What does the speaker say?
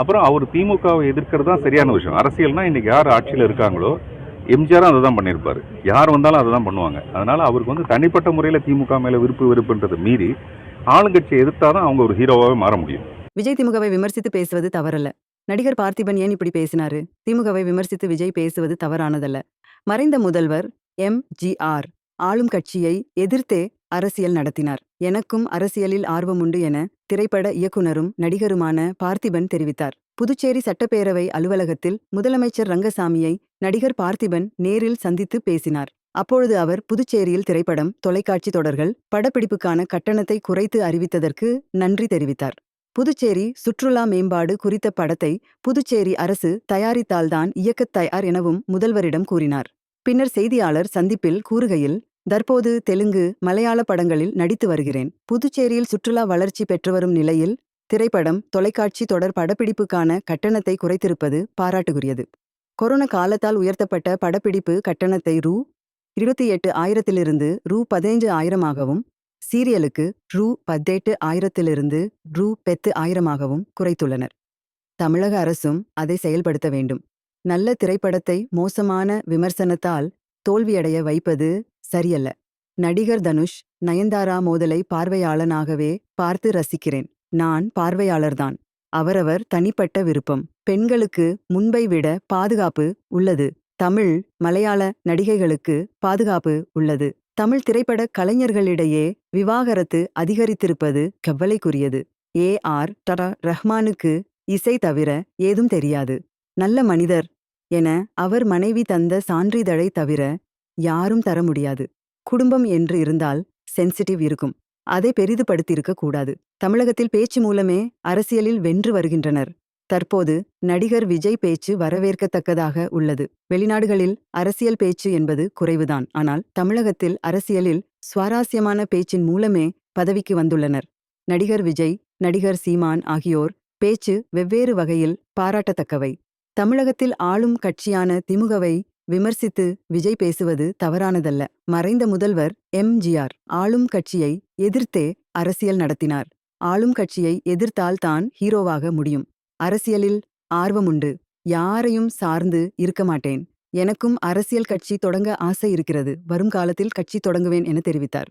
அப்புறம் அவர் திமுகவை எதிர்க்கிறது தான் சரியான விஷயம். அரசியல்னா இன்னைக்கு யார் ஆட்சியில் இருக்காங்களோ எம்ஜிஆரும் அதை தான் பண்ணியிருப்பார். யார் வந்தாலும் அதை தான் பண்ணுவாங்க. அதனால் அவருக்கு வந்து தனிப்பட்ட முறையில் திமுக மேலே விருப்பு வெறுப்புன்றதை மீறி ஆளுங்கட்சியை எதிர்த்தாதான் அவங்க ஒரு ஹீரோவாகவே மாற முடியும். விஜய் திமுகவை விமர்சித்து பேசுவது தவறல்ல. நடிகர் பார்த்திபன் ஏன் இப்படி பேசினாரு? திமுகவை விமர்சித்து விஜய் பேசுவது தவறானதல்ல. மறைந்த முதல்வர் எம் ஜி ஆர் ஆளும் கட்சியை எதிர்த்தே அரசியல் நடத்தினார். எனக்கும் அரசியலில் ஆர்வம் உண்டு என திரைப்பட இயக்குனரும் நடிகருமான பார்த்திபன் தெரிவித்தார். புதுச்சேரி சட்டப்பேரவை அலுவலகத்தில் முதலமைச்சர் ரங்கசாமியை நடிகர் பார்த்திபன் நேரில் சந்தித்து பேசினார். அப்பொழுது அவர் புதுச்சேரியில் திரைப்படம் தொலைக்காட்சி தொடர்கள் படப்பிடிப்புக்கான கட்டணத்தை குறைத்து அறிவித்ததற்கு நன்றி தெரிவித்தார். புதுச்சேரி சுற்றுலா மேம்பாடு குறித்த படத்தை புதுச்சேரி அரசு தயாரித்தால்தான் இயக்கத் தயார் எனவும் முதல்வரிடம் கூறினார். பின்னர் செய்தியாளர் சந்திப்பில் கூறுகையில் தற்போது தெலுங்கு மலையாள படங்களில் நடித்து வருகிறேன். புதுச்சேரியில் சுற்றுலா வளர்ச்சி பெற்று வரும் நிலையில் திரைப்படம் தொலைக்காட்சி தொடர் படப்பிடிப்புக்கான கட்டணத்தை குறைத்திருப்பது பாராட்டுக்குரியது. கொரோனா காலத்தால் உயர்த்தப்பட்ட படப்பிடிப்பு கட்டணத்தை ரூ. இருபத்தி எட்டு ஆயிரத்திலிருந்து ரூ. பதினைஞ்சு ஆயிரமாகவும் சீரியலுக்கு ரூ. பத்தெட்டு ஆயிரத்திலிருந்து ரூ. பெத்து ஆயிரமாகவும் குறைத்துள்ளனர். தமிழக அரசும் அதை செயல்படுத்த வேண்டும். நல்ல திரைப்படத்தை மோசமான விமர்சனத்தால் தோல்வியடைய வைப்பது சரியல்ல. நடிகர் தனுஷ் நயன்தாரா மோதலை பார்வையாளனாகவே பார்த்து ரசிக்கிறேன். நான் பார்வையாளர்தான். அவரவர் தனிப்பட்ட விருப்பம். பெண்களுக்கு முன்பை விட பாதுகாப்பு உள்ளது. தமிழ் மலையாள நடிகைகளுக்கு பாதுகாப்பு உள்ளது. தமிழ் திரைப்பட கலைஞர்களிடையே விவாகரத்து அதிகரித்திருப்பது கவலைக்குரியது. ஏ. ஆர். டர ரஹ்மானுக்கு இசை தவிர ஏதும் தெரியாது. நல்ல மனிதர் என அவர் மனைவி தந்த சான்றிதழை தவிர யாரும் தர முடியாது. குடும்பம் என்று இருந்தால் சென்சிட்டிவ் இருக்கும். அதை பெரிதுபடுத்தியிருக்க கூடாது. தமிழகத்தில் பேச்சு மூலமே அரசியலில் வென்று வருகின்றனர். தற்போது நடிகர் விஜய் பேச்சு வரவேற்கத்தக்கதாக உள்ளது. வெளிநாடுகளில் அரசியல் பேச்சு என்பது குறைவுதான். ஆனால் தமிழகத்தில் அரசியலில் சுவாரஸ்யமான பேச்சின் மூலமே பதவிக்கு வந்துள்ளனர். நடிகர் விஜய் நடிகர் சீமான் ஆகியோர் பேச்சு வெவ்வேறு வகையில் பாராட்டத்தக்கவை. தமிழகத்தில் ஆளும் கட்சியான திமுகவை விமர்சித்து விஜய் பேசுவது தவறானதல்ல. மறைந்த முதல்வர் எம்ஜிஆர் ஆளும் கட்சியை எதிர்த்தே அரசியல் நடத்தினார். ஆளும் கட்சியை எதிர்த்தால் தான் ஹீரோவாக முடியும். அரசியலில் ஆர்வமுண்டு யாரையும் சார்ந்து இருக்க மாட்டேன். எனக்கும் அரசியல் கட்சி தொடங்க ஆசை இருக்கிறது. வரும் காலத்தில் கட்சி தொடங்குவேன் என தெரிவித்தார்.